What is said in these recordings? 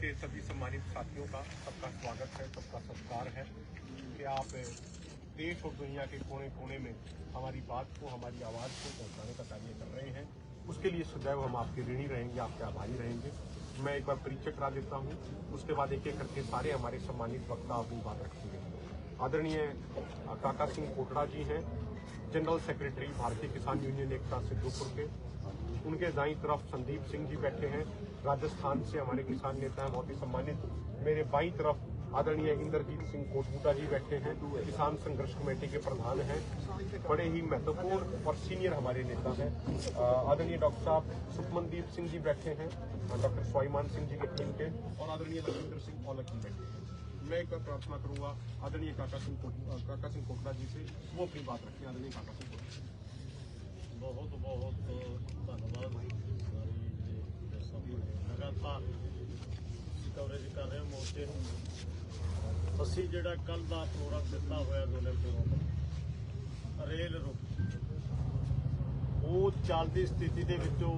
के सभी सम्मानित साथियों का सबका स्वागत है, सबका सत्कार है कि आप देश और दुनिया के कोने कोने में हमारी बात को, हमारी आवाज़ को पहुँचाने का कार्य कर रहे हैं। उसके लिए सदैव हम आपके ऋणी रहेंगे, आपके आभारी रहेंगे। मैं एक बार परिचय करा देता हूँ। उसके बाद एक एक करके सारे हमारे सम्मानित वक्ता अपनी बात रखेंगे। आदरणीय काका सिंह कोटड़ा जी हैं, जनरल सेक्रेटरी भारतीय किसान यूनियन एकता सिद्धूपुर के। उनके दाई तरफ़ संदीप सिंह जी बैठे हैं। राजस्थान से हमारे किसान नेता हैं, बहुत ही सम्मानित। मेरे बाई तरफ़ आदरणीय इंद्रजीत सिंह कोटबूटा जी बैठे हैं। किसान संघर्ष कमेटी के प्रधान हैं। बड़े ही महत्वपूर्ण और सीनियर हमारे नेता हैं। आदरणीय डॉक्टर साहब सुखमनदीप सिंह जी बैठे हैं। डॉक्टर स्वाईमान सिंह जी के टीम के और आदरणीय लखविंदर सिंह औलख जी बैठे हैं। मैं एक बार प्रार्थना करूँगा, आदरणीय काका सिंह काका सिंह कोटड़ा जी से वो अपनी बात रखें, आदरणीय काका सिंह कोटड़ा। ਬਹੁਤ ਬਹੁਤ ਧੰਨਵਾਦ ਸਾਰੀ ਜੇ ਸਭ ਲਗਾਤਾਰ ਕਵਰੇਜ ਕਰ ਰਹੇ ਮੋਰਚੇ ਨੂੰ। ਅਸੀਂ ਜਿਹੜਾ ਕੱਲ ਦਾ ਪ੍ਰੋਗਰਾਮ ਦਿੱਤਾ ਹੋਇਆ ਦੋਨੇ ਪ੍ਰੋਗਰਾਮ ਰੇਲ ਰੁਕ। ਉਹ ਚੱਲਦੀ ਸਥਿਤੀ ਦੇ ਵਿੱਚੋਂ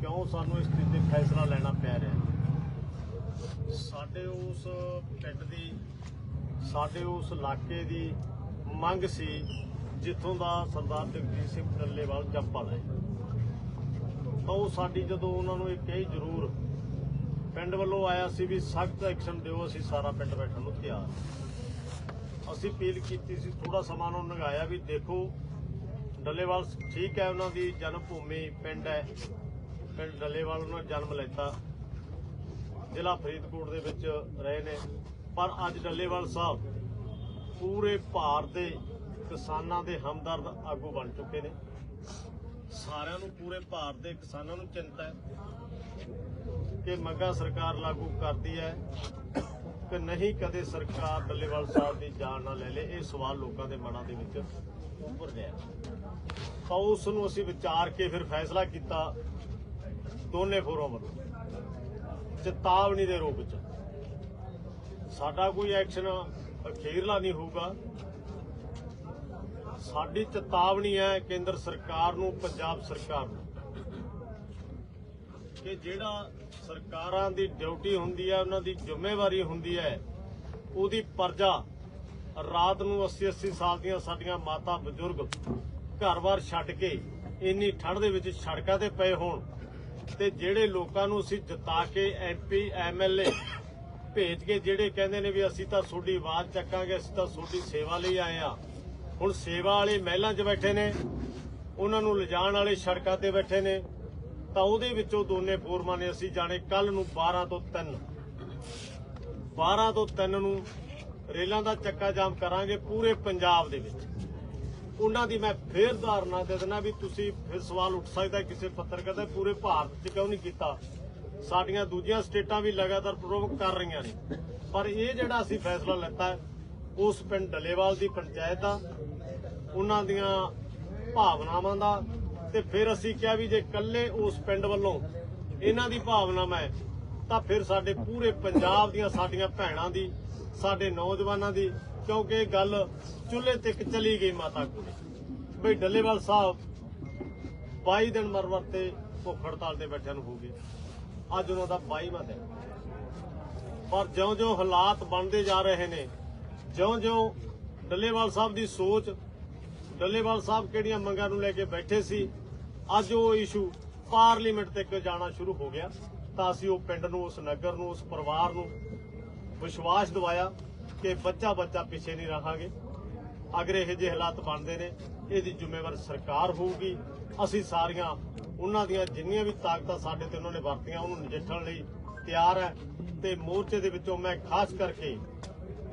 ਕਿਉਂ ਸਾਨੂੰ ਇਸ ਤੇ ਫੈਸਲਾ ਲੈਣਾ ਪੈ ਰਿਹਾ ਸਾਡੇ ਉਸ ਪਿੰਡ ਦੀ, ਸਾਡੇ ਉਸ ਇਲਾਕੇ ਦੀ ਮੰਗ ਸੀ ਜਿੱਥੋਂ ਦਾ ਸਰਦਾਰ ਜਗਜੀਤ ਸਿੰਘ ਟੱਲੇਵਾਲ ਜੰਪਲ ਹੈ। ਤਾਂ ਉਹ ਸਾਡੀ ਜਦੋਂ ਉਹਨਾਂ ਨੂੰ ਇਹ ਕਹੀ ਜ਼ਰੂਰ, ਪਿੰਡ ਵੱਲੋਂ ਆਇਆ ਸੀ ਵੀ ਸਖਤ ਐਕਸ਼ਨ ਦਿਓ, ਅਸੀਂ ਸਾਰਾ ਪਿੰਡ ਬੈਠਣ ਨੂੰ ਤਿਆਰ ਅਸੀਂ ਅਪੀਲ ਕੀਤੀ ਸੀ ਥੋੜਾ ਸਮਾਂ ਨੂੰ ਨਗਾਇਆ ਵੀ ਦੇਖੋ, ਡੱਲੇਵਾਲ ਠੀਕ ਹੈ ਉਹਨਾਂ ਦੀ ਜਨਮ ਭੂਮੀ ਪਿੰਡ ਹੈ। ਪਿੰਡ ਡੱਲੇਵਾਲ ਉਹਨਾਂ ਨੇ ਜਨਮ ਲੈਤਾ। ਜ਼ਿਲ੍ਹਾ ਫਰੀਦਕੋਟ ਦੇ ਵਿੱਚ ਰਹੇ ਨੇ। ਪਰ ਅੱਜ ਡੱਲੇਵਾਲ ਸਾਹਿਬ ਪੂਰੇ ਭਾਰਤ ਦੇ ਕਿਸਾਨਾਂ ਦੇ ਹਮਦਰਦ ਆਗੂ ਬਣ ਚੁੱਕੇ ਨੇ। ਸਾਰਿਆਂ ਨੂੰ ਪੂਰੇ ਭਾਰਤ ਦੇ ਕਿਸਾਨਾਂ ਨੂੰ ਚਿੰਤਾ ਹੈ ਕਿ ਮੰਗਾ ਸਰਕਾਰ ਲਾਗੂ ਕਰਦੀ ਹੈ ਕਿ ਨਹੀਂ ਕਦੇ ਸਰਕਾਰ ਡੱਲੇਵਾਲ ਸਾਹਿਬ ਦੀ ਜਾਨ ਨਾ ਲੈ ਲੇ। ਇਹ ਸਵਾਲ ਲੋਕਾਂ ਦੇ ਮਨਾਂ ਦੇ ਵਿੱਚ ਉੱਭਰ ਰਿਹਾ ਤਾਂ ਉਸ ਨੂੰ ਅਸੀਂ ਵਿਚਾਰ ਕੇ ਫਿਰ ਫੈਸਲਾ ਕੀਤਾ ਦੋਨੇ ਫੋਰਮ ਵੱਲੋਂ। ਚੇਤਾਵਨੀ ਦੇ ਰੂਪ ਚ ਸਾਡਾ ਕੋਈ ਐਕਸ਼ਨ ਅਖੀਰਲਾ ਨਹੀਂ ਹੋਊਗਾ। ਸਾਡੀ ਚੇਤਾਵਨੀ ਹੈ ਕੇਂਦਰ ਸਰਕਾਰ ਨੂੰ, ਪੰਜਾਬ ਸਰਕਾਰ ਨੂੰ, ਕਿ ਜਿਹੜਾ ਸਰਕਾਰਾਂ ਦੀ ਡਿਊਟੀ ਹੁੰਦੀ ਹੈ, ਉਹਨਾਂ ਦੀ ਜ਼ਿੰਮੇਵਾਰੀ ਹੁੰਦੀ ਹੈ, ਉਹਦੀ ਪਰਜਾ ਰਾਤ ਨੂੰ 80 80 ਸਾਲ ਦੀਆਂ ਸਾਡੀਆਂ ਮਾਤਾ ਬਜ਼ੁਰਗ ਘਰ-ਬਾਰ ਛੱਡ ਕੇ ਇੰਨੀ ਠੰਡ ਦੇ ਵਿੱਚ ਸੜਕਾਂ ਤੇ ਪਏ ਹੋਣ ਤੇ ਜਿਹੜੇ ਲੋਕਾਂ ਨੂੰ ਅਸੀਂ ਜਿਤਾ ਕੇ ਐਮਪੀ ਐਮਐਲਏ ਭੇਜ ਕੇ ਜਿਹੜੇ ਕਹਿੰਦੇ ਨੇ ਵੀ ਅਸੀਂ ਤਾਂ ਤੁਹਾਡੀ ਆਵਾਜ਼ ਚੱਕਾਂਗੇ, ਅਸੀਂ ਤਾਂ ਤੁਹਾਡੀ ਸੇਵਾ ਲਈ ਆਏ ਆ ਹੁਣ ਸੇਵਾ ਵਾਲੇ ਮਹਿਲਾਂ 'ਚ ਬੈਠੇ ਨੇ, ਉਹਨਾਂ ਨੂੰ ਲਿਜਾਣ ਵਾਲੇ ਸੜਕਾਂ ਤੇ ਬੈਠੇ ਨੇ, ਤਾਂ ਉਹਦੇ ਵਿੱਚੋਂ ਦੋਨੇ ਫੋਰਮਾਂ ਨੇ ਅਸੀਂ ਜਾਣੇ ਕੱਲ ਨੂੰ 12 ਤੋਂ 3 12 ਤੋਂ 3 ਨੂੰ ਰੇਲਾਂ ਦਾ ਚੱਕਾ ਜਾਮ ਕਰਾਂਗੇ ਪੂਰੇ ਪੰਜਾਬ ਦੇ ਵਿੱਚ। ਉਹਨਾਂ ਦੀ ਮੈਂ ਫੇਰ ਧਾਰਨਾ ਦੇ ਦਿੰਦਾ ਵੀ ਤੁਸੀਂ ਫਿਰ ਸਵਾਲ ਉੱਠ ਸਕਦਾ ਕਿਸੇ ਪੱਤਰਕਾਰ ਦਾ ਪੂਰੇ ਭਾਰਤ 'ਚ ਕਿਉਂ ਨਹੀਂ ਕੀਤਾ? ਸਾਡੀਆਂ ਦੂਜੀਆਂ ਸਟੇਟਾਂ ਵੀ ਲਗਾਤਾਰ ਪ੍ਰੋਵੋਕ ਕਰ ਰਹੀਆਂ ਨੇ। ਪਰ ਇਹ ਜਿਹੜਾ ਅਸੀਂ ਫੈਸਲਾ ਲੈਤਾ ਉਸ ਪਿੰਡ ਡਲੇਵਾਲ ਦੀ ਪੰਚਾਇਤ ਦਾ ਉਹਨਾਂ ਦੀਆਂ ਭਾਵਨਾਵਾਂ ਦਾ ਤੇ ਫਿਰ ਅਸੀਂ ਕਿਹਾ ਵੀ ਜੇ ਇਕੱਲੇ ਉਸ ਪਿੰਡ ਵੱਲੋਂ ਇਹਨਾਂ ਦੀ ਭਾਵਨਾਵਾਂ ਹੈ, ਤਾਂ ਫਿਰ ਸਾਡੇ ਪੂਰੇ ਪੰਜਾਬ ਦੀਆਂ ਸਾਡੀਆਂ ਭੈਣਾਂ ਦੀ, ਸਾਡੇ ਨੌਜਵਾਨਾਂ ਦੀ, ਕਿਉਂਕਿ ਇਹ ਗੱਲ ਚੁੱਲ੍ਹੇ ਤੱਕ ਚਲੀ ਗਈ ਮਾਤਾ ਕੋਲੇ ਬਈ ਡੱਲੇਵਾਲ ਸਾਹਿਬ 22 ਦਿਨ ਮਰਵਰ ਤੇ ਭੁੱਖ ਹੜਤਾਲ ਤੇ ਬੈਠਿਆਂ ਨੂੰ ਹੋ ਗਏ। ਅੱਜ ਉਹਨਾਂ ਦਾ 22ਵਾਂ ਦਿਨ। ਪਰ ਜਿਉਂ-ਜਿਉਂ ਹਾਲਾਤ ਬਣਦੇ ਜਾ ਰਹੇ ਨੇ, ਜਿਉਂ-ਜਿਉਂ ਡੱਲੇਵਾਲ ਸਾਹਿਬ ਦੀ ਸੋਚ ਡੱਲੇਵਾਲ ਸਾਹਿਬ ਕਿਹੜੀਆਂ ਮੰਗਾਂ ਨੂੰ ਲੈ ਕੇ ਬੈਠੇ ਸੀ? ਅੱਜ ਉਹ ਇਸ਼ੂ ਪਾਰਲੀਮੈਂਟ ਤੱਕ ਜਾਣਾ ਸ਼ੁਰੂ ਹੋ ਗਿਆ। ਤਾਂ ਅਸੀਂ ਉਹ ਪਿੰਡ ਨੂੰ, ਉਸ ਨਗਰ ਨੂੰ, ਉਸ ਪਰਿਵਾਰ ਨੂੰ ਵਿਸ਼ਵਾਸ ਦਿਵਾਇਆ ਕਿ ਬੱਚਾ ਬੱਚਾ ਪਿੱਛੇ ਨਹੀਂ ਰਹਾਂਗੇ। ਅਗਰ ਇਹ ਜਿਹੇ ਹਾਲਾਤ ਬਣਦੇ ਨੇ, ਇਹਦੀ ਜ਼ਿੰਮੇਵਾਰ ਸਰਕਾਰ ਹੋਊਗੀ। ਅਸੀਂ ਸਾਰੀਆਂ ਉਹਨਾਂ ਦੀਆਂ ਜਿੰਨੀਆਂ ਵੀ ਤਾਕਤਾਂ ਸਾਡੇ ਤੇ ਉਹਨਾਂ ਨੇ ਵਰਤੀਆਂ, ਉਹਨੂੰ ਨਜਿੱਠਣ ਲਈ ਤਿਆਰ ਹੈ ਤੇ ਮੋਰਚੇ ਦੇ ਵਿੱਚੋਂ ਮੈਂ ਖਾਸ ਕਰਕੇ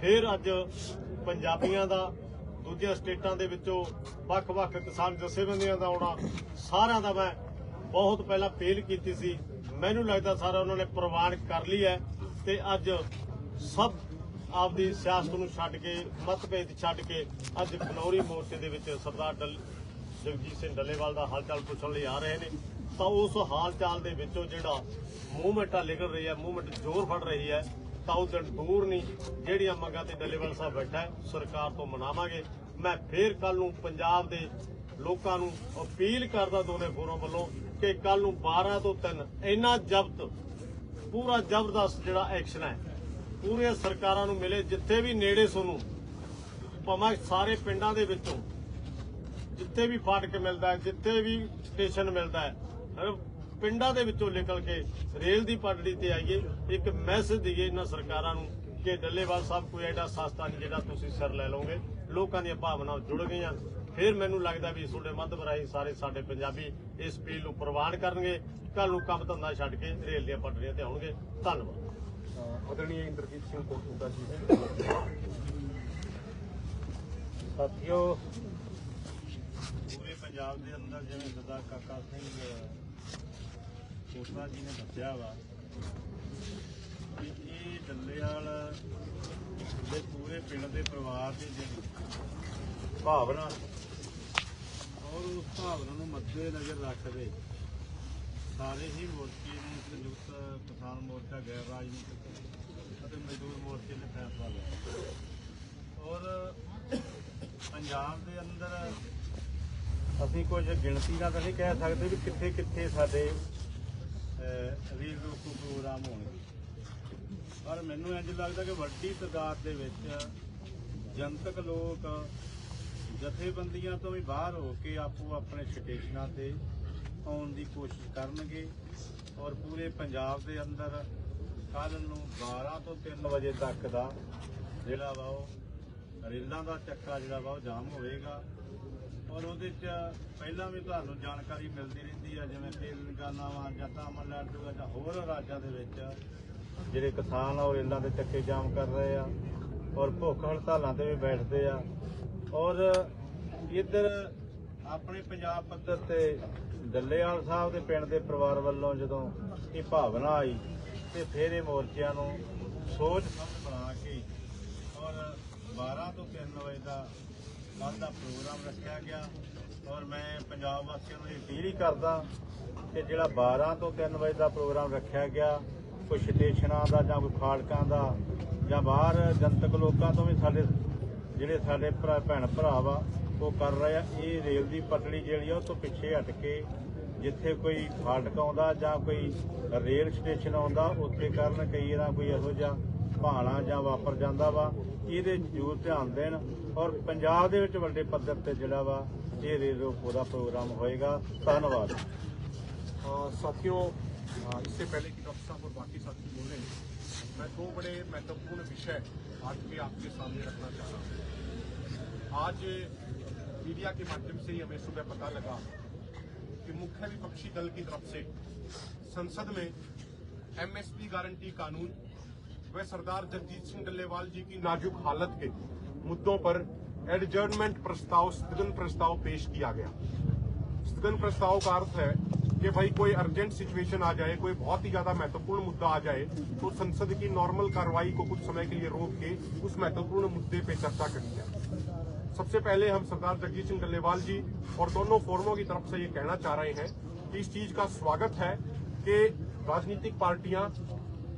ਫਿਰ ਅੱਜ ਪੰਜਾਬੀਆਂ ਦਾ ਦੂਜੀਆਂ ਸਟੇਟਾਂ ਦੇ ਵਿੱਚੋਂ ਵੱਖ-ਵੱਖ ਕਿਸਾਨ ਜਥੇਬੰਦੀਆਂ ਦਾ ਆਉਣਾ, ਸਾਰਿਆਂ ਦਾ ਮੈਂ ਬਹੁਤ ਪਹਿਲਾਂ ਅਪੀਲ ਕੀਤੀ ਸੀ। ਮੈਨੂੰ ਲੱਗਦਾ ਸਾਰਾ ਉਹਨਾਂ ਨੇ ਪ੍ਰਵਾਨ ਕਰ ਲਈ ਹੈ ਤੇ ਅੱਜ ਸਭ ਆਪਦੀ ਸਿਆਸਤ ਨੂੰ ਛੱਡ ਕੇ, ਮਤਭੇਦ ਛੱਡ ਕੇ ਅੱਜ ਖਨੌਰੀ ਮੋਰਚੇ ਦੇ ਵਿੱਚ ਸਰਦਾਰ ਡੱਲ ਜਗਜੀਤ ਸਿੰਘ ਡੱਲੇਵਾਲ ਦਾ ਹਾਲਚਾਲ ਪੁੱਛਣ ਲਈ ਆ ਰਹੇ ਨੇ। ਤਾਂ ਉਸ ਹਾਲਚਾਲ ਦੇ ਵਿੱਚੋਂ ਜਿਹੜਾ ਮੂਵਮੈਂਟ ਆ ਨਿਕਲ ਰਹੀ ਹੈ ਮੂਵਮੈਂਟ ਜ਼ੋਰ ਫੜ ਰਹੀ ਹੈ ਤਾਂ ਉਹ ਦਿਨ ਦੂਰ ਨਹੀਂ, ਜਿਹੜੀਆਂ ਮੰਗਾਂ ਤੇ ਡੱਲੇਵਾਲ ਸਾਹਿਬ ਬੈਠਾ ਸਰਕਾਰ ਤੋਂ ਮਨਾਵਾਂਗੇ। ਮੈਂ ਫੇਰ ਕੱਲ ਨੂੰ ਪੰਜਾਬ ਦੇ ਲੋਕਾਂ ਨੂੰ ਅਪੀਲ ਕਰਦਾ ਦੋਨੇ ਫੋਰਮ ਵੱਲੋਂ ਕਿ ਕੱਲ ਨੂੰ 12 ਤੋਂ 3 ਇੰਨਾ ਜ਼ਬਤ, ਪੂਰਾ ਜ਼ਬਰਦਸਤ ਜਿਹੜਾ ਐਕਸ਼ਨ ਹੈ ਪੂਰੇ ਸਰਕਾਰਾਂ ਨੂੰ ਮਿਲੇ, ਜਿੱਥੇ ਵੀ ਨੇੜੇ ਸੋਨੂੰ, ਭਾਵੇਂ ਸਾਰੇ ਪਿੰਡਾਂ ਦੇ ਵਿੱਚੋਂ, ਜਿੱਥੇ ਵੀ ਫਾਟਕ ਮਿਲਦਾ ਹੈ, ਜਿੱਥੇ ਵੀ ਸਟੇਸ਼ਨ ਮਿਲਦਾ ਹੈ ਪਿੰਡਾਂ ਦੇ ਵਿੱਚੋਂ ਨਿਕਲ ਕੇ ਰੇਲ ਦੀ ਪਟੜੀ ਤੇ ਆਈਏ ਇੱਕ ਮੈਸੇਜ ਦਈਏ ਇਹਨਾਂ ਸਰਕਾਰਾਂ ਨੂੰ ਕਿ ਡੱਲੇਵਾਲ ਸਾਹਿਬ ਕੋਈ ਐਡਾ ਸਸਤਾ ਨਹੀਂ ਜਿਹੜਾ ਤੁਸੀਂ ਸਿਰ ਲੈ ਲਓਗੇ। ਲੋਕਾਂ ਦੀਆਂ ਭਾਵਨਾਵਾਂ ਜੁੜ ਗਈਆਂ। ਫਿਰ ਮੈਨੂੰ ਲੱਗਦਾ ਵੀ ਤੁਹਾਡੇ ਮਾਧਿਅਮ ਰਾਹੀਂ ਸਾਰੇ ਸਾਡੇ ਪੰਜਾਬੀ ਇਸ ਪੀਲ ਨੂੰ ਪ੍ਰਵਾਨ ਕਰਨਗੇ। ਕੱਲ ਨੂੰ ਕੰਮ ਧੰਦਾ ਛੱਡ ਕੇ ਰੇਲ ਦੀਆਂ ਪਟੜੀਆਂ ਤੇ ਆਉਣਗੇ। ਧੰਨਵਾਦ। ਆਦਰਣੀ ਇੰਦਰਜੀਤ ਸਿੰਘ ਕੋਟੂਕਾ ਜੀ। ਸਾਥੀਓ ਪੂਰੇ ਪੰਜਾਬ ਦੇ ਅੰਦਰ ਜਿਵੇਂ ਸਰਦਾਰ ਕਾਕਾ ਸਿੰਘ ਕੋਟਲਾ ਜੀ ਨੇ ਦੱਸਿਆ ਵਾ ਕਿ ਇਹ ਡੱਲੇਵਾਲ ਦੇ ਪੂਰੇ ਪਿੰਡ ਦੇ ਪਰਿਵਾਰ ਦੀ ਜਿਹੜੀ ਭਾਵਨਾ ਔਰ ਉਸ ਭਾਵਨਾ ਨੂੰ ਮੱਦੇ ਨਜ਼ਰ ਰੱਖਦੇ ਸਾਰੇ ਹੀ ਮੋਰਚੇ ਨੇ ਸੰਯੁਕਤ ਕਿਸਾਨ ਮੋਰਚਾ, ਗੈਰ ਰਾਜਨੀਤਿਕ ਅਤੇ ਮਜ਼ਦੂਰ ਮੋਰਚੇ ਨੇ ਫੈਸਲਾ ਲਿਆ। ਔਰ ਪੰਜਾਬ ਦੇ ਅੰਦਰ ਅਸੀਂ ਕੁਝ ਗਿਣਤੀ ਨਾਲ ਤਾਂ ਨਹੀਂ ਕਹਿ ਸਕਦੇ ਵੀ ਕਿੱਥੇ ਕਿੱਥੇ ਸਾਡੇ ਰੀਲ ਰੋਕੂ ਪ੍ਰੋਗਰਾਮ ਹੋਣਗੇ। ਪਰ ਮੈਨੂੰ ਇੰਜ ਲੱਗਦਾ ਕਿ ਵੱਡੀ ਤਾਦਾਦ ਦੇ ਵਿੱਚ ਜਨਤਕ ਲੋਕ ਜਥੇਬੰਦੀਆਂ ਤੋਂ ਵੀ ਬਾਹਰ ਹੋ ਕੇ ਆਪੋ ਆਪਣੇ ਸਟੇਸ਼ਨਾਂ ਤੇ ਆਉਣ ਦੀ ਕੋਸ਼ਿਸ਼ ਕਰਨਗੇ ਔਰ ਪੂਰੇ ਪੰਜਾਬ ਦੇ ਅੰਦਰ ਕੱਲ ਨੂੰ 12 ਤੋਂ 3 ਵਜੇ ਤੱਕ ਦਾ ਜਿਹੜਾ ਵਾ ਉਹ ਰੇਲਾਂ ਦਾ ਚੱਕਾ ਜਿਹੜਾ ਵਾ ਉਹ ਜਾਮ ਹੋਵੇਗਾ। ਔਰ ਉਹਦੇ ਚ ਪਹਿਲਾਂ ਵੀ ਤੁਹਾਨੂੰ ਜਾਣਕਾਰੀ ਮਿਲਦੀ ਰਹਿੰਦੀ ਆ, ਜਿਵੇਂ ਤੇਲੰਗਾਨਾ ਵਾ ਜਾਂ ਤਾਮਿਲਨਾਡੂ ਆ ਜਾਂ ਹੋਰ ਰਾਜਾਂ ਦੇ ਵਿੱਚ ਜਿਹੜੇ ਕਿਸਾਨ ਆ, ਉਹ ਰੇਲਾਂ ਦੇ ਚੱਕੇ ਜਾਮ ਕਰ ਰਹੇ ਆ ਔਰ ਭੁੱਖ ਹੜਤਾਲਾਂ ਤੇ ਵੀ ਬੈਠਦੇ ਆ। ਔਰ ਇੱਧਰ ਆਪਣੇ ਪੰਜਾਬ ਪੱਧਰ ਤੇ ਦੱਲੇਵਾਲ ਸਾਹਿਬ ਦੇ ਪਿੰਡ ਦੇ ਪਰਿਵਾਰ ਵੱਲੋਂ ਜਦੋਂ ਇਹ ਭਾਵਨਾ ਆਈ ਤੇ ਫਿਰ ਇਹ ਮੋਰਚਿਆਂ ਨੂੰ ਸੋਚ ਸਮਝ ਬਣਾ ਕੇ ਔਰ 12 ਤੋਂ 3 ਵਜੇ ਦਾ ਕੱਲ੍ਹ ਦਾ ਪ੍ਰੋਗਰਾਮ ਰੱਖਿਆ ਗਿਆ ਔਰ ਮੈਂ ਪੰਜਾਬ ਵਾਸੀਆਂ ਨੂੰ ਅਪੀਲ ਹੀ ਕਰਦਾ ਕਿ ਜਿਹੜਾ 12 ਤੋਂ 3 ਵਜੇ ਦਾ ਪ੍ਰੋਗਰਾਮ ਰੱਖਿਆ ਗਿਆ, ਕੋਈ ਸਟੇਸ਼ਨਾਂ ਦਾ ਜਾਂ ਕੋਈ ਫਾਟਕਾਂ ਦਾ ਜਾਂ ਬਾਹਰ ਜਨਤਕ ਲੋਕਾਂ ਤੋਂ ਵੀ ਸਾਡੇ ਜਿਹੜੇ ਸਾਡੇ ਭਰਾ, ਭੈਣ ਭਰਾ ਵਾ, ਉਹ ਕਰ ਰਹੇ ਆ। ਇਹ ਰੇਲ ਦੀ ਪਟੜੀ ਜਿਹੜੀ ਆ, ਉਹ ਤੋਂ ਪਿੱਛੇ ਹਟ ਕੇ ਜਿੱਥੇ ਕੋਈ ਫਾਟਕ ਆਉਂਦਾ ਜਾਂ ਕੋਈ ਰੇਲ ਸਟੇਸ਼ਨ ਆਉਂਦਾ, ਉੱਥੇ ਕਰਨ ਕਈ ਵਾਰ ਕੋਈ ਇਹੋ ਜਿਹਾ ਭਾਣਾ ਜਾਂ ਵਾਪਰ ਜਾਂਦਾ ਵਾ ਇਹਦੇ ਜ਼ਰੂਰ ਧਿਆਨ ਦੇਣ ਔਰ ਪੰਜਾਬ ਦੇ ਵਿੱਚ ਵੱਡੇ ਪੱਧਰ ਤੇ ਜਿਹੜਾ ਵਾ ਇਹ ਰੇਲ ਰੋਕੋ ਦਾ ਪ੍ਰੋਗਰਾਮ ਹੋਏਗਾ ਧੰਨਵਾਦ अ, साथियों अ, इससे पहले कि डॉक्टर साहब और बाकी साथी बोले मैं दो बड़े महत्वपूर्ण विषय आज के आपके सामने रखना चाह रहा हूँ आज मीडिया के माध्यम से ही हमें सुबह पता लगा कि मुख्य विपक्षी दल की तरफ से संसद में एमएसपी गारंटी कानून व सरदार जगजीत सिंह डल्लेवाल जी की नाजुक हालत के मुद्दों पर एडजर्नमेंट प्रस्ताव स्थगन प्रस्ताव पेश किया गया। स्थगन प्रस्ताव का अर्थ है कि भाई कोई अर्जेंट सिचुएशन आ जाए, कोई बहुत ही ज़्यादा महत्वपूर्ण मुद्दा आ जाए तो संसद की नॉर्मल कार्रवाई को कुछ समय के लिए रोक के उस महत्वपूर्ण मुद्दे पे चर्चा करी जाए सबसे पहले हम सरदार जगजीत सिंह डल्लेवाल जी और दोनों फोरमों की तरफ़ से ये कहना चाह रहे हैं कि इस चीज़ का स्वागत है कि राजनीतिक पार्टियाँ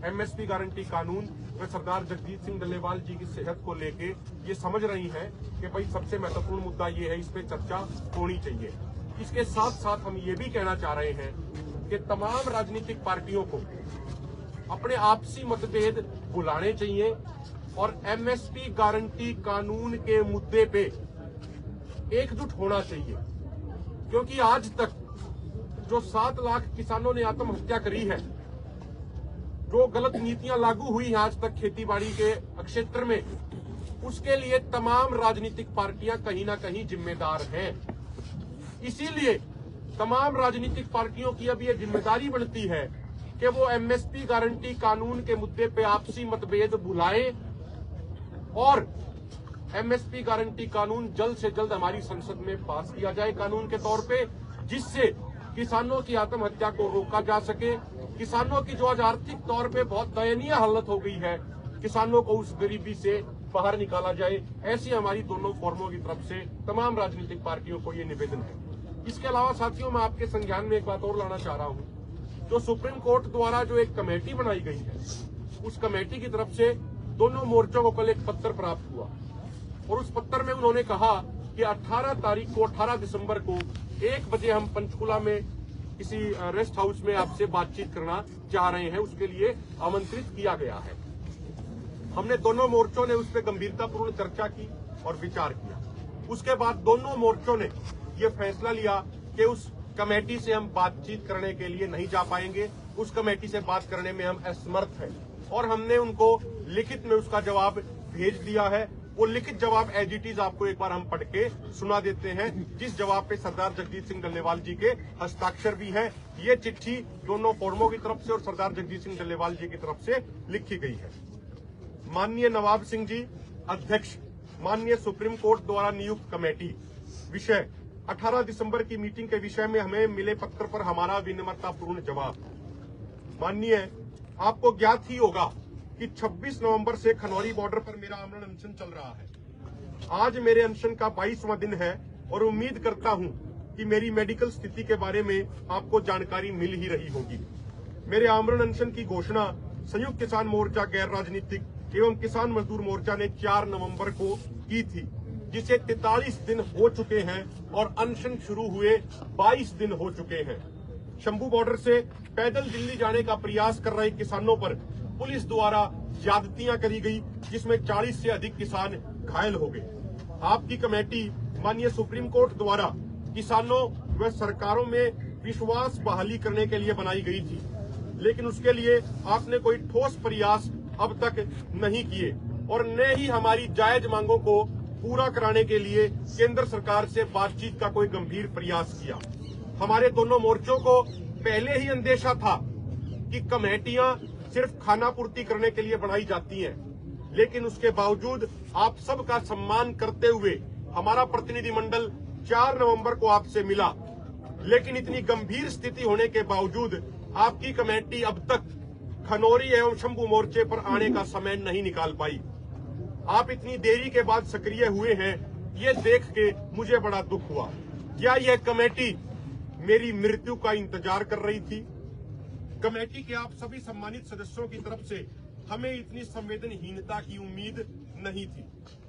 एमएसपी गारंटी कानून व सरदार जगजीत सिंह डल्लेवाल जी की सेहत को लेके ये समझ रही हैं कि भाई सबसे महत्वपूर्ण मुद्दा ये है, इस पे चर्चा होनी चाहिए। इसके साथ साथ हम ये भी कहना चाह रहे हैं कि तमाम राजनीतिक पार्टियों को अपने आपसी मतभेद बुलाने चाहिए और एमएसपी गारंटी कानून के मुद्दे पे एकजुट होना चाहिए। क्योंकि आज तक जो सात लाख किसानों ने आत्महत्या करी है जो गलत नीतियाँ लागू हुई हैं आज तक खेतीबाड़ी के क्षेत्र में। उसके लिए तमाम राजनीतिक पार्टियाँ कहीं ना कहीं जिम्मेदार हैं। इसीलिए तमाम राजनीतिक पार्टियों की अब ये ज़िम्मेदारी बनती है कि वो एमएसपी गारंटी कानून के मुद्दे पे आपसी मतभेद बुलाएँ और एमएसपी गारंटी कानून जल्द से जल्द हमारी संसद में पास किया जाए कानून के तौर पे, जिससे किसानों की आत्महत्या को रोका जा सके। किसानों की जो आज आर्थिक तौर पे बहुत दयनीय हालत हो गई है, किसानों को उस गरीबी से बाहर निकाला जाए। ऐसी हमारी दोनों फोरमों की तरफ़ से तमाम राजनीतिक पार्टियों को ये निवेदन है। इसके अलावा साथियों, मैं आपके संज्ञान में एक बात और लाना चाह रहा हूँ। जो सुप्रीम कोर्ट द्वारा जो एक कमेटी बनाई गई है, उस कमेटी की तरफ़ से दोनों मोर्चों को कल एक पत्र प्राप्त हुआ। और उस पत्र में उन्होंने कहा कि 18 तारीख को 18 दिसंबर को एक बजे हम पंचकुला में किसी रेस्ट हाउस में आपसे बातचीत करना चाह रहे हैं, उसके लिए आमंत्रित किया गया है। हमने दोनों मोर्चों ने उस पर गंभीरतापूर्ण चर्चा की और विचार किया। उसके बाद दोनों मोर्चों ने ये फैसला लिया कि उस कमेटी से हम बातचीत करने के लिए नहीं जा पाएँगे, उस कमेटी से बात करने में हम असमर्थ हैं। और हमने उनको लिखित में उसका जवाब भेज दिया है वो लिखित जवाब एज इट इज़ आपको एक बार हम पढ़ के सुना देते हैं। जिस जवाब पे सरदार जगजीत सिंह डल्लेवाल जी के हस्ताक्षर भी हैं, ये चिट्ठी दोनों फोरमों की तरफ़ से और सरदार जगजीत सिंह डल्लेवाल जी की तरफ़ से लिखी गई है। माननीय नवाब सिंह जी, अध्यक्ष, माननीय सुप्रीम कोर्ट द्वारा नियुक्त कमेटी, विषय 18 दिसंबर की मीटिंग के विषय में हमें मिले पत्र पर हमारा विनम्रतापूर्ण जवाब। माननीय, आपको ज्ञात ही होगा कि 26 नवंबर से खनौरी बॉर्डर पर मेरा आमरण अनशन चल रहा है। आज मेरे अनशन का 22वां दिन है और उम्मीद करता हूँ कि मेरी मेडिकल स्थिति के बारे में आपको जानकारी मिल ही रही होगी। मेरे आमरण अनशन की घोषणा संयुक्त किसान मोर्चा, गैर राजनीतिक एवं किसान मजदूर मोर्चा ने 4 नवंबर को की थी, जिसे 43 दिन हो चुके हैं और अनशन शुरू हुए 22 दिन हो चुके हैं। शंभू बॉर्डर से पैदल दिल्ली जाने का प्रयास कर रहे किसानों पर पुलिस द्वारा ज्यादतियाँ करी गई, जिसमें 40 से अधिक किसान घायल हो गए। आपकी कमेटी माननीय सुप्रीम कोर्ट द्वारा किसानों व सरकारों में विश्वास बहाली करने के लिए बनाई गई थी। लेकिन उसके लिए आपने कोई ठोस प्रयास अब तक नहीं किए और न ही हमारी जायज़ मांगों को पूरा कराने के लिए केंद्र सरकार से बातचीत का कोई गंभीर प्रयास किया। हमारे दोनों मोर्चों को पहले ही अंदेशा था कि कमेटियाँ सिर्फ़ खाना पूर्ति करने के लिए बनाई जाती हैं। लेकिन उसके बावजूद आप सबका सम्मान करते हुए हमारा प्रतिनिधिमंडल 4 नवंबर को आपसे मिला। लेकिन इतनी गंभीर स्थिति होने के बावजूद आपकी कमेटी अब तक खनौरी एवं शंभू मोर्चे पर आने का समय नहीं निकाल पाई। आप इतनी देरी के बाद सक्रिय हुए हैं, ये देख के मुझे बड़ा दुख हुआ। क्या यह कमेटी मेरी मृत्यु का इंतज़ार कर रही थी? कमेटी के आप सभी सम्मानित सदस्यों की तरफ़ से हमें इतनी संवेदनहीनता की उम्मीद नहीं थी।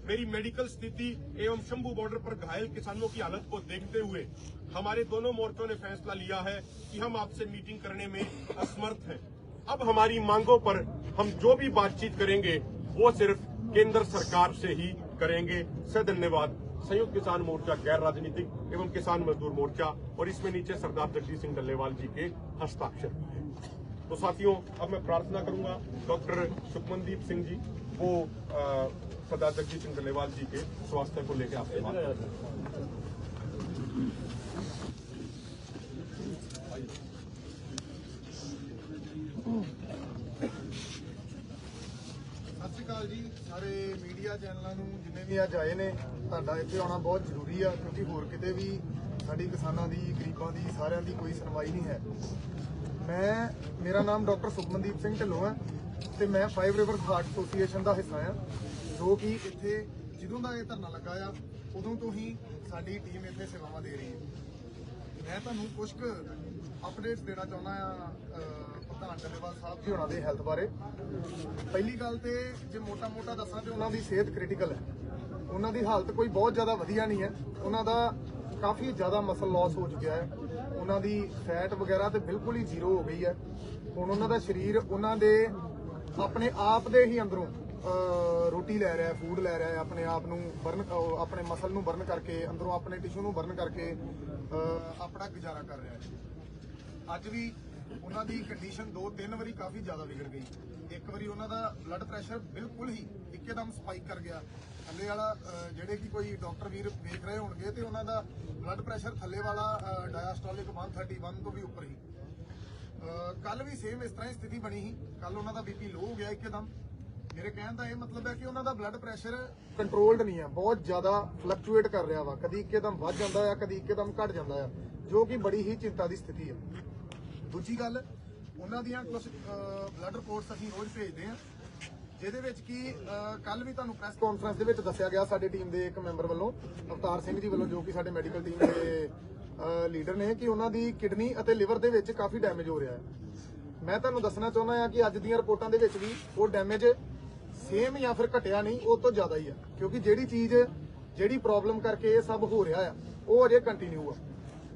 मेरी मेडिकल स्थिति एवं शंभू बॉर्डर पर घायल किसानों की हालत को देखते हुए हमारे दोनों मोर्चों ने फैसला लिया है कि हम आपसे मीटिंग करने में असमर्थ हैं। अब हमारी मांगों पर हम जो भी बातचीत करेंगे, वो सिर्फ़ केंद्र सरकार से ही करेंगे। से धन्यवाद। संयुक्त किसान मोर्चा, गैर राजनीतिक एवं किसान मजदूर मोर्चा और इसमें नीचे सरदार जगजीत सिंह डल्लेवाल जी के हस्ताक्षर। तो साथियों अब मैं प्रार्थना करूंगा डॉक्टर सुखमनदीप सिंह जी वो अ, सरदार जगजीत सिंह डल्लेवाल जी के स्वास्थ्य को लेकर आपसे बात करें। ਸਤਿ ਸ਼੍ਰੀ ਅਕਾਲ ਜੀ ਸਾਰੇ ਮੀਡੀਆ ਚੈਨਲਾਂ ਨੂੰ ਜਿੰਨੇ ਵੀ ਅੱਜ ਆਏ ਨੇ ਤੁਹਾਡਾ ਇੱਥੇ ਆਉਣਾ ਬਹੁਤ ਜ਼ਰੂਰੀ ਆ ਕਿਉਂਕਿ ਹੋਰ ਕਿਤੇ ਵੀ ਸਾਡੀ ਕਿਸਾਨਾਂ ਦੀ ਗਰੀਬਾਂ ਦੀ ਸਾਰਿਆਂ ਦੀ ਕੋਈ ਸੁਣਵਾਈ ਨਹੀਂ ਹੈ ਮੈਂ, ਮੇਰਾ ਨਾਮ ਡਾਕਟਰ ਸੁਖਮਨਦੀਪ ਸਿੰਘ ਢਿੱਲੋਂ ਹੈ ਤੇ ਮੈਂ ਫਾਈਵ ਰਿਵਰਸ ਹਾਰਟ ਐਸੋਸੀਏਸ਼ਨ ਦਾ ਹਿੱਸਾ ਆ ਜੋ ਕਿ ਇੱਥੇ ਜਦੋਂ ਦਾ ਇਹ ਧਰਨਾ ਲੱਗਾ ਆ, ਉਦੋਂ ਤੋਂ ਹੀ ਸਾਡੀ ਟੀਮ ਇੱਥੇ ਸੇਵਾਵਾਂ ਦੇ ਰਹੀ ਹੈ। ਮੈਂ ਤੁਹਾਨੂੰ ਕੁਝ ਕੁ ਅਪਡੇਟਸ ਦੇਣਾ ਚਾਹੁੰਦਾ ਆ ਪ੍ਰਧਾਨ ਡੱਲੇਵਾਲ ਸਾਹਿਬ ਜੀ ਉਹਨਾਂ ਦੇ ਹੈਲਥ ਬਾਰੇ। ਪਹਿਲੀ ਗੱਲ ਤੇ ਜੇ ਮੋਟਾ-ਮੋਟਾ ਦੱਸਾਂ ਤੇ ਉਹਨਾਂ ਦੀ ਸਿਹਤ ਕ੍ਰਿਟੀਕਲ ਹੈ। ਉਹਨਾਂ ਦੀ ਹਾਲਤ ਕੋਈ ਬਹੁਤ ਜ਼ਿਆਦਾ ਵਧੀਆ ਨਹੀਂ ਹੈ। ਉਹਨਾਂ ਦਾ ਕਾਫੀ ਜ਼ਿਆਦਾ ਮਸਲ ਲਾਸ ਹੋ ਚੁੱਕਿਆ ਹੈ। ਉਹਨਾਂ ਦੀ ਫੈਟ ਵਗੈਰਾ ਤੇ ਬਿਲਕੁਲ ਹੀ ਜ਼ੀਰੋ ਹੋ ਗਈ ਹੈ। ਹੁਣ ਉਹਨਾਂ ਦਾ ਸਰੀਰ ਉਹਨਾਂ ਦੇ ਆਪਣੇ ਆਪ ਦੇ ਹੀ ਅੰਦਰੋਂ ਰੋਟੀ ਲੈ ਰਿਹਾ ਫੂਡ ਲੈ ਰਿਹਾ ਆਪਣੇ ਆਪ ਨੂੰ ਬਰਨ ਆਪਣੇ ਮਸਲ ਨੂੰ ਬਰਨ ਕਰਕੇ, ਅੰਦਰੋਂ ਆਪਣੇ ਟਿਸ਼ੂ ਨੂੰ ਬਰਨ ਕਰਕੇ ਆਪਣਾ ਗੁਜ਼ਾਰਾ ਕਰ ਰਿਹਾ ਹੈ। ਅੱਜ ਵੀ ਉਹਨਾਂ ਦੀ ਕੰਡੀਸ਼ਨ ਦੋ ਤਿੰਨ ਵਾਰੀ ਕਾਫੀ ਜ਼ਿਆਦਾ ਵਿਗੜ ਗਈ। ਇੱਕ ਵਾਰੀ ਉਹਨਾਂ ਦਾ ਬਲੱਡ ਪ੍ਰੈਸ਼ਰ ਬਿਲਕੁਲ ਹੀ ਇੱਕਦਮ ਸਪਾਈਕ ਕਰ ਗਿਆ। ਥੱਲੇ ਵਾਲਾ ਜਿਹੜੇ ਕਿ ਕੋਈ ਡਾਕਟਰ ਵੀਰ ਵੇਖ ਰਹੇ ਹੋਣਗੇ ਤੇ ਉਹਨਾਂ ਦਾ ਬਲੱਡ ਪ੍ਰੈਸ਼ਰ ਥੱਲੇ ਵਾਲਾ ਡਾਇਸਟੋਲਿਕ 131 ਤੋਂ ਵੀ ਉੱਪਰ ਹੀ। ਕੱਲ ਵੀ ਸੇਮ ਇਸ ਤਰ੍ਹਾਂ ਹੀ ਸਥਿਤੀ ਬਣੀ ਸੀ। ਕੱਲ ਉਹਨਾਂ ਦਾ ਬੀਪੀ ਲੋ ਹੋ ਗਿਆ ਇੱਕਦਮ। ਮੇਰੇ ਕਹਿਣ ਦਾ ਇਹ ਮਤਲਬ ਹੈ ਕਿ ਉਹਨਾਂ ਦਾ ਬਲੱਡ ਪ੍ਰੈਸ਼ਰ ਕੰਟਰੋਲਡ ਨਹੀਂ ਹੈ ਬਹੁਤ ਜ਼ਿਆਦਾ ਫਲਕਚੁਏਟ ਕਰ ਰਿਹਾ ਵਾ। ਕਦੀ ਇੱਕਦਮ ਵੱਧ ਜਾਂਦਾ ਆ, ਕਦੀ ਇੱਕਦਮ ਘਟ ਜਾਂਦਾ ਆ, ਜੋ ਕਿ ਬੜੀ ਹੀ ਚਿੰਤਾ ਦੀ ਸਥਿਤੀ ਹੈ ਦੂਜੀ ਗੱਲ, ਉਹਨਾਂ ਦੀਆਂ ਕੁਝ ਬਲੱਡ ਰਿਪੋਰਟਸ ਅਸੀਂ ਰੋਜ਼ ਭੇਜਦੇ ਹਾਂ ਜਿਹਦੇ ਵਿੱਚ ਕਿ ਕੱਲ ਵੀ ਤੁਹਾਨੂੰ ਪ੍ਰੈਸ ਕਾਨਫਰੰਸ ਦੇ ਵਿੱਚ ਦੱਸਿਆ ਗਿਆ ਸਾਡੀ ਟੀਮ ਦੇ ਇੱਕ ਮੈਂਬਰ ਵੱਲੋਂ, ਅਵਤਾਰ ਸਿੰਘ ਜੀ ਵੱਲੋਂ, ਜੋ ਕਿ ਸਾਡੇ ਮੈਡੀਕਲ ਟੀਮ ਦੇ ਲੀਡਰ ਨੇ, ਕਿ ਉਹਨਾਂ ਦੀ ਕਿਡਨੀ ਅਤੇ ਲਿਵਰ ਦੇ ਵਿੱਚ ਕਾਫੀ ਡੈਮੇਜ ਹੋ ਰਿਹਾ ਹੈ। ਮੈਂ ਤੁਹਾਨੂੰ ਦੱਸਣਾ ਚਾਹੁੰਦਾ ਹਾਂ ਕਿ ਅੱਜ ਦੀਆਂ ਰਿਪੋਰਟਾਂ ਦੇ ਵਿੱਚ ਵੀ ਉਹ ਡੈਮੇਜ ਸੇਮ ਜਾਂ ਫਿਰ ਘਟਿਆ ਨਹੀਂ, ਉਹ ਤੋਂ ਜ਼ਿਆਦਾ ਹੀ ਆ ਕਿਉਂਕਿ ਜਿਹੜੀ ਚੀਜ਼, ਜਿਹੜੀ ਪ੍ਰੋਬਲਮ ਕਰਕੇ ਇਹ ਸਭ ਹੋ ਰਿਹਾ ਆ ਉਹ ਅਜੇ ਕੰਟੀਨਿਊ ਆ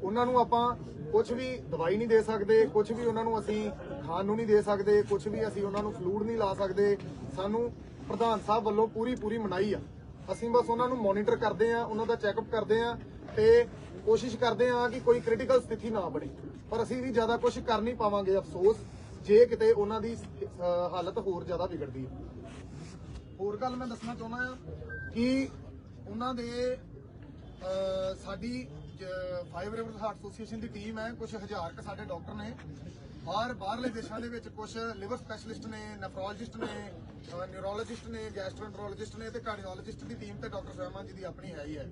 ਉਹਨਾਂ ਨੂੰ ਆਪਾਂ ਕੁਝ ਵੀ ਦਵਾਈ ਨਹੀਂ ਦੇ ਸਕਦੇ ਕੁਝ ਵੀ ਉਹਨਾਂ ਨੂੰ ਅਸੀਂ ਖਾਣ ਨੂੰ ਨਹੀਂ ਦੇ ਸਕਦੇ ਕੁਝ ਵੀ ਅਸੀਂ ਉਹਨਾਂ ਨੂੰ ਫਲੂਡ ਨਹੀਂ ਲਾ ਸਕਦੇ। ਸਾਨੂੰ ਪ੍ਰਧਾਨ ਸਾਹਿਬ ਵੱਲੋਂ ਪੂਰੀ ਪੂਰੀ ਮਨਾਈ ਆ। ਅਸੀਂ ਬਸ ਉਹਨਾਂ ਨੂੰ ਮੋਨੀਟਰ ਕਰਦੇ ਆ ਉਹਨਾਂ ਦਾ ਚੈੱਕਅਪ ਕਰਦੇ ਆ ਤੇ ਕੋਸ਼ਿਸ਼ ਕਰਦੇ ਆ ਕਿ ਕੋਈ ਕ੍ਰਿਟੀਕਲ ਸਥਿਤੀ ਨਾ ਬਣੇ। ਪਰ ਅਸੀਂ ਵੀ ਜ਼ਿਆਦਾ ਕੁਝ ਕਰ ਨਹੀਂ ਪਾਵਾਂਗੇ ਅਫਸੋਸ ਜੇ ਕਿਤੇ ਉਹਨਾਂ ਦੀ ਹਾਲਤ ਹੋਰ ਜ਼ਿਆਦਾ ਵਿਗੜਦੀ ਹੈ। ਹੋਰ ਗੱਲ ਮੈਂ ਦੱਸਣਾ ਚਾਹੁੰਦਾ ਆ ਕਿ ਉਹਨਾਂ ਦੇ ਅਹ, ਸਾਡੀ ਫਾਈਵ ਰਿਵਰਸ ਹਾਰਟ ਐਸੋਸੀਏਸ਼ਨ ਦੀ ਟੀਮ ਹੈ ਕੁਝ ਹਜ਼ਾਰ ਕ ਸਾਡੇ ਡਾਕਟਰ ਨੇ। ਬਾਹਰ ਬਾਹਰਲੇ ਦੇਸ਼ਾਂ ਦੇ ਵਿੱਚ ਕੁਝ ਲਿਵਰ ਸਪੈਸ਼ਲਿਸਟ ਨੇ ਨੈਫਰੋਲੋਜਿਸਟ ਨੇ ਨਿਊਰੋਲੋਜਿਸਟ ਨੇ ਗੈਸਟ੍ਰੋਐਂਟਰੋਲੋਜਿਸਟ ਨੇ ਤੇ ਕਾਰਡੀਓਲੋਜਿਸਟ ਦੀ ਟੀਮ ਤੇ ਡਾਕਟਰ ਸਹਿਮਾਨ ਜੀ ਦੀ ਆਪਣੀ ਹੈ ਹੀ ਹੈ।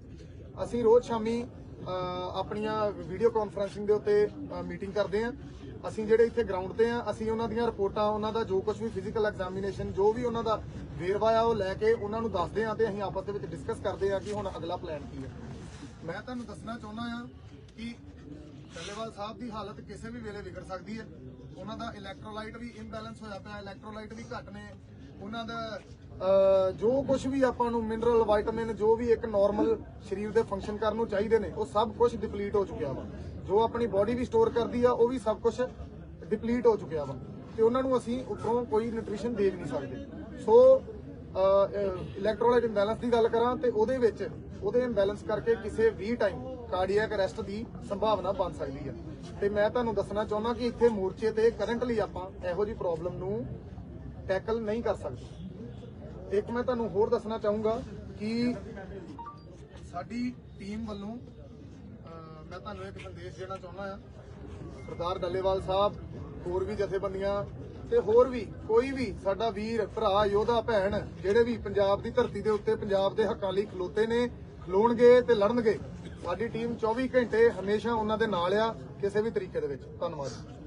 ਅਸੀਂ ਰੋਜ਼ ਸ਼ਾਮੀ ਅਹ, ਆਪਣੀਆਂ ਵੀਡੀਓ ਕਾਨਫਰੈਂਸਿੰਗ ਦੇ ਉੱਤੇ ਮੀਟਿੰਗ ਕਰਦੇ ਹਾਂ। ਅਸੀਂ ਜਿਹੜੇ ਇੱਥੇ ਗਰਾਊਂਡ ਤੇ ਆ ਅਸੀਂ ਉਹਨਾਂ ਦੀਆਂ ਰਿਪੋਰਟਾਂ ਉਹਨਾਂ ਦਾ ਜੋ ਕੁਝ ਵੀ ਫਿਜ਼ੀਕਲ ਐਗਜ਼ਾਮੀਨੇਸ਼ਨ ਜੋ ਵੀ ਉਹਨਾਂ ਦਾ ਵੇਰਵਾ ਆ ਉਹ ਲੈ ਕੇ ਉਹਨਾਂ ਨੂੰ ਦੱਸਦੇ ਆ ਤੇ ਅਸੀਂ ਆਪਸ ਦੇ ਵਿੱਚ ਡਿਸਕਸ ਕਰਦੇ ਆ ਕਿ ਹੁਣ ਅਗਲਾ ਪਲਾਨ ਕੀ ਹੈ। ਮੈਂ ਤੁਹਾਨੂੰ ਦੱਸਣਾ ਚਾਹੁੰਦਾ ਆ ਕਿ ਡੱਲੇਵਾਲ ਸਾਹਿਬ ਦੀ ਹਾਲਤ ਕਿਸੇ ਵੀ ਵੇਲੇ ਵਿਗੜ ਸਕਦੀ ਹੈ। ਉਹਨਾਂ ਦਾ ਇਲੈਕਟ੍ਰੋਲਾਈਟ ਵੀ ਇੰਬੈਲੈਂਸ ਹੋਇਆ ਪਿਆ ਇਲੈਕਟ੍ਰੋਲਾਈਟ ਵੀ ਘੱਟ ਨੇ। ਉਹਨਾਂ ਦਾ ਜੋ ਕੁਝ ਵੀ ਆਪਾਂ ਨੂੰ ਮਿਨਰਲ ਵਿਟਾਮਿਨ ਜੋ ਵੀ ਇੱਕ ਨਾਰਮਲ ਸਰੀਰ ਦੇ ਫੰਕਸ਼ਨ ਕਰਨ ਨੂੰ ਚਾਹੀਦੇ ਨੇ, ਉਹ ਸਭ ਕੁਝ ਡਿਪਲੀਟ ਹੋ ਚੁੱਕਿਆ ਵਾ। ਜੋ ਆਪਣੀ ਬਾਡੀ ਵੀ ਸਟੋਰ ਕਰਦੀ ਆ, ਉਹ ਵੀ ਸਭ ਕੁਝ ਡਿਪਲੀਟ ਹੋ ਚੁੱਕਿਆ ਵਾ। ਤੇ ਉਹਨਾਂ ਨੂੰ ਅਸੀਂ ਉੱਪਰੋਂ ਕੋਈ ਨਿਊਟ੍ਰੀਸ਼ਨ ਦੇ ਵੀ ਨਹੀਂ ਸਕਦੇ। ਸੋ ਇਲੈਕਟ੍ਰੋਲਾਈਟ ਇੰਬੈਲੈਂਸ ਦੀ ਗੱਲ ਕਰਾਂ ਤੇ ਉਹਦੇ ਵਿੱਚ ਉਹਦੇ ਇੰਬੈਲੈਂਸ ਕਰਕੇ ਕਿਸੇ ਵੀ ਟਾਈਮ ਕਾਰਡੀਅਕ ਅਰੈਸਟ ਦੀ ਸੰਭਾਵਨਾ ਬਣ ਸਕਦੀ ਹੈ। ਤੇ ਮੈਂ ਤੁਹਾਨੂੰ ਦੱਸਣਾ ਚਾਹੁੰਦਾ ਕਿ ਇੱਥੇ ਮੋਰਚੇ ਤੇ ਕਰੰਟਲੀ ਆਪਾਂ ਇਹੋ ਜੀ ਪ੍ਰੋਬਲਮ ਨੂੰ ਟੈਕਲ ਨਹੀਂ ਕਰ ਸਕਦੇ। ਇੱਕ ਮੈਂ ਤੁਹਾਨੂੰ ਹੋਰ ਦੱਸਣਾ ਚਾਹੂੰਗਾ ਕਿ ਸਾਡੀ ਟੀਮ ਵੱਲੋਂ ਮੈਂ ਤੁਹਾਨੂੰ ਇੱਕ ਸੰਦੇਸ਼ ਦੇਣਾ ਚਾਹੁੰਦਾ ਆ ਸਰਦਾਰ ਡੱਲੇਵਾਲ ਸਾਹਿਬ, ਹੋਰ ਵੀ ਜਥੇਬੰਦੀਆਂ ਤੇ ਹੋਰ ਵੀ ਕੋਈ ਵੀ ਸਾਡਾ ਵੀਰ, ਭਰਾ, ਯੋਧਾ, ਭੈਣ, ਜਿਹੜੇ ਵੀ ਪੰਜਾਬ ਦੀ ਧਰਤੀ ਦੇ ਉੱਤੇ ਪੰਜਾਬ ਦੇ ਹੱਕਾਂ ਲਈ ਖਲੋਤੇ ਨੇ ਖਲੋਣਗੇ ਤੇ ਲੜਨਗੇ। ਸਾਡੀ ਟੀਮ 24 ਘੰਟੇ ਹਮੇਸ਼ਾ ਉਹਨਾਂ ਦੇ ਨਾਲ ਆ, ਕਿਸੇ ਵੀ ਤਰੀਕੇ ਦੇ ਵਿੱਚ। ਧੰਨਵਾਦ।